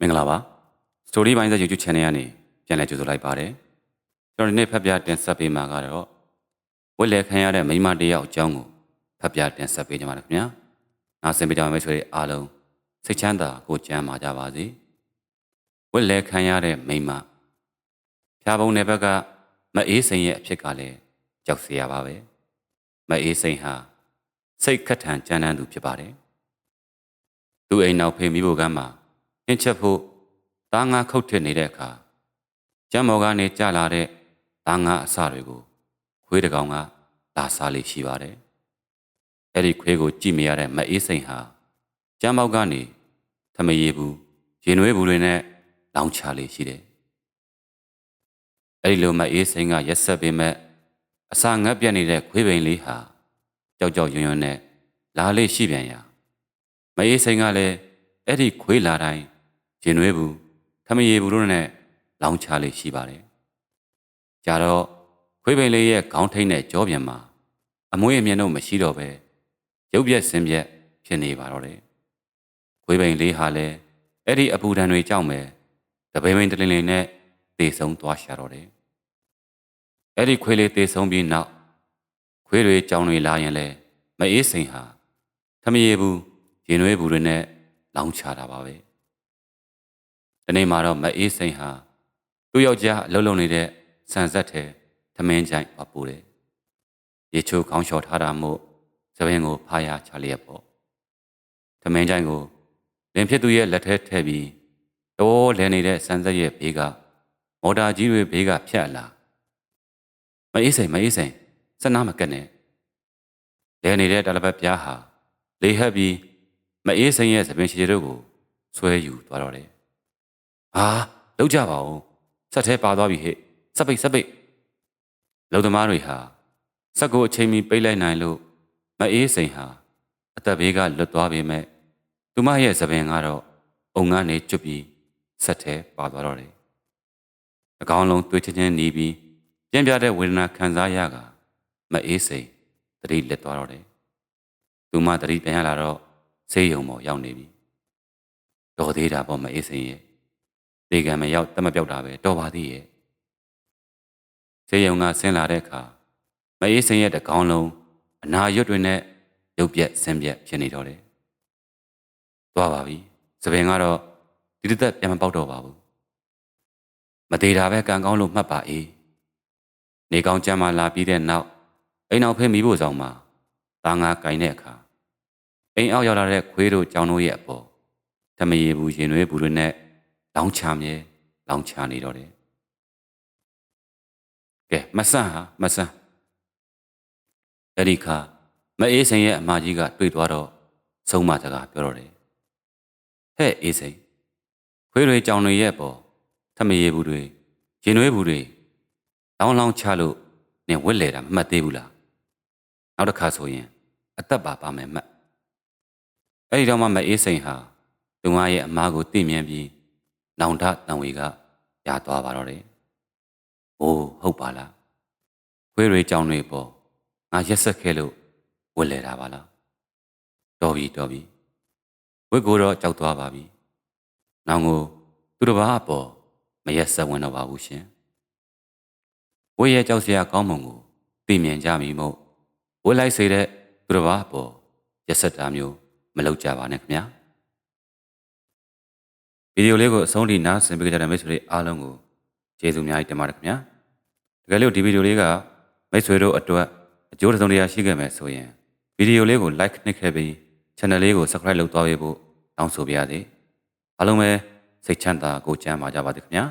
မင်္ဂလာပါ story ပိုင်းသက် YouTube channel ကနေပြန်လည်ကြိုဆိုလိုက်ပါတယ်ကျွန်တော်ဒီနေ့ဖတ်ပြတင်ဆက်ပေးမှာကတော့ဝက်လက်ခံရတဲ့မိန်းမတစ်ယောက်အကြောင်းကိုဖတ်ပြတင်ဆက်ပေးကြပါမယ်ခင်ဗျာနားဆင်ပေးကြပါမယ်ဆိုရင်အားလုံးစိတ်ချမ်းသာကိုယ်ကျမ်းမာကြပါစေဝက်လက်ခံရတဲ့မိန်းမဖြာပုံနယ်ဘက်ကမအေးစိန်ရဲ့အဖြစ်ကလည်းကြောက်စရာပါပဲမအေးစိန်ဟာစိတ်ခက်ထန်ကြမ်းတမ်းသူဖြစ်ပါတယ်သူအိမ်နောက်ဖေးမိဖို့ကမ်းမှာ ဟင်းချက်ဖို့သားငါခုတ်ထစ်နေတဲ့အခါကျမ်းမော်ကနေကြလာတဲ့သားငါအစတွေကိုခွေးတကောင်ကလာစားလေးရှိပါတယ်။အဲ့ဒီခွေးကိုကြည့်မရတဲ့မအေးစိန်ဟာကျမ်းမောက်ကနေထမရေဘူးရင်နွေးဘူးတွေနဲ့လောင်ချလေးရှိတယ်။အဲ့ဒီလိုမအေးစိန်ကရက်ဆက်ပေမဲ့အစာငတ်ပြတ်နေတဲ့ခွေးပိန်လေးဟာကြောက်ကြောက်ရွံ့ရွံ့နဲ့လာလေးရှိပြန်ရာမအေးစိန်ကလည်းအဲ့ဒီခွေးလာတိုင်း ရင်နွေးဘူးထမရေဘူးတို့နဲ့လောင်ချလေးရှိပါတယ်။ကြတော့ခွေးပိန်လေးရဲ့ခေါင်းထိတ်နဲ့ကြောပြန်မှာအမွေးအမြင်တို့မရှိတော့ပဲရုပ်ပြက်စင်ပြက်ဖြစ်နေပါတော့တယ်။ခွေးပိန်လေးဟာလည်းအဲ့ဒီအပူဒဏ်တွေကြောင့်ပဲတပိပိန်တလင်းလင်းနဲ့တေဆုံးသွားရှာတော့တယ်။အဲ့ဒီခွေးလေးတေဆုံးပြီးနောက်ခွေးတွေကြောင်တွေလာရင်လဲမအေးစိန်ဟာထမရေဘူးရင်နွေးဘူးတွေနဲ့လောင်ချတာပါပဲ။ ဒီနေ့မှာတော့မအေးစိန်ဟာသူ့ယောက်ျားအလုံးလုံးနေတဲ့ဆန်ဆက်ထဲထမင်းကြိုင်ပါပူတယ်။ရေချိုးခေါင်းလျှော်ထားတာမို့သပင်ကိုဖားရချလျက်ပေါ့။ထမင်းကြိုင်ကိုလင်ဖြစ်သူရဲ့လက်ထဲထည့်ပြီးတော်လဲနေတဲ့ဆန်ဆက်ရဲ့ဘေးကမော်တာကြီးတွေဘေးကဖြတ်လာ။မအေးစိန်မအေးစိန်စနာမကက်နဲ့လဲနေတဲ့တလပတ်ပြားဟာလေဟပ်ပြီးမအေးစိန်ရဲ့သပင်ရှည်တို့ကိုဆွဲယူသွားတော့တယ်။ ဟာလောက်ကြပါဦး။ဆက်သေးပါသွားပြီဟဲ့။စက်ပိတ်စက်ပိတ်လုံသမားတွေဟာစက်ကိုအချိန်မီပိတ်လိုက်နိုင်လို့မအေးစိန်ဟာအသက်ဘေးကလွတ်သွားပေမဲ့သူမရဲ့သပင်ကတော့အုံငန်းနေကျွတ်ပြီးဆက်သေးပါသွားတော့တယ်။အကောင်လုံးတွေးချင်းချင်းหนีပြီးပြင်းပြတဲ့ဝေဒနာခံစားရကမအေးစိန်တတိလက်သွားတော့တယ်။သူမတတိပြန်ရလာတော့ဆေးရုံပေါ်ရောက်နေပြီတော်သေးတာပေါ့မအေးစင်ရဲ့ ဒေကံမရောက်တမပြောက်တာပဲတော်ပါသေးရဲ့ဆေးရုံကဆင်းလာတဲ့အခါမအေးစင်ရဲ့တကောင်းလုံးအနာရွတ်တွေနဲ့ရုပ်ပြက်ဆင်းပြက်ဖြစ်နေတော့တယ်သွားပါပြီသပင်ကတော့ဒီတစ်သက်ပြန်မပေါက်တော့ပါဘူးမသေးတာပဲကံကောင်းလို့မှတ်ပါအေးနေကောင်းကြမ်းမှလာပြီးတဲ့နောက်အိမ်အောင်ဖဲမိဖို့ဆောင်မှာသားငါကင်တဲ့အခါအိမ်အောက်ရောက်လာတဲ့ခွေးတို့ကြောင်တို့ရဲ့အပေါ်ဓမရေဘူးရင်နွေးဘူးတွေနဲ့ လောင်းချမြဲလောင်းချနေတော့တယ်ကဲမဆန်းဟာမဆန်းအဲ့ဒီခါမအေးစိန်ရဲ့အမကြီးကတွေ့သွားတော့ဆုံးမစကားပြောတော့တယ်ဟဲ့အေးစိန်ခွေးတွေကြောင်တွေရဲ့ပေါ်ဓမရေဘူးတွေရင်နွေးဘူးတွေလောင်းလောင်းချလို့နင်ဝက်လေတာမမှတ်သေးဘူးလားနောက်တစ်ခါဆိုရင်အသက်ပါပါမယ်မှတ်အဲ့ဒီတော့မှမအေးစိန်ဟာသူမရဲ့အမားကိုသိမြင်ပြီး နောင်တတံဝေကရသွားပါတော့တယ်။အိုးဟုတ်ပါလား။ခွေးတွေကြောင်တွေပေါ်ငါရက်ဆက်ခဲ့လို့ဝက်လဲတာပါလား။တော်ပြီတော်ပြီ။ဝက်ကိုတော့ကြောက်သွားပါပြီ။နောင်ကိုသူတစ်ပါးအပေါ်မရက်ဆက်ဝင်တော့ပါဘူးရှင်။ဝက်ရဲ့ကြောက်စရာကောင်းမွန်ကိုသိမြင်ကြမိမို့ဝက်လိုက်စေတဲ့သူတစ်ပါးအပေါ်ရက်ဆက်တာမျိုးမလုပ်ကြပါနဲ့ခင်ဗျာဗီ ဒီယိုလေးကိုအဆုံးထိနားဆင်ပေးကြတဲ့မိတ်ဆွေတွေအားလုံးကိုကျေးဇူးအများကြီးတင်ပါတယ်ခင်ဗျာတကယ်လို့ဒီဗီဒီယိုလေးကမိတ်ဆွေတို့အတွက်အကျိုးတစ်စုံတစ်ရာရှိခဲ့မယ်ဆိုရင်ဗီဒီယိုလေးကို like နှိပ်ခဲ့ပြီး channel လေးကို subscribe လုပ်သွားပေးဖို့တောင်းဆိုပါရစေအားလုံးပဲစိတ်ချမ်းသာကိုကြမ်းပါကြပါစေခင်ဗျာ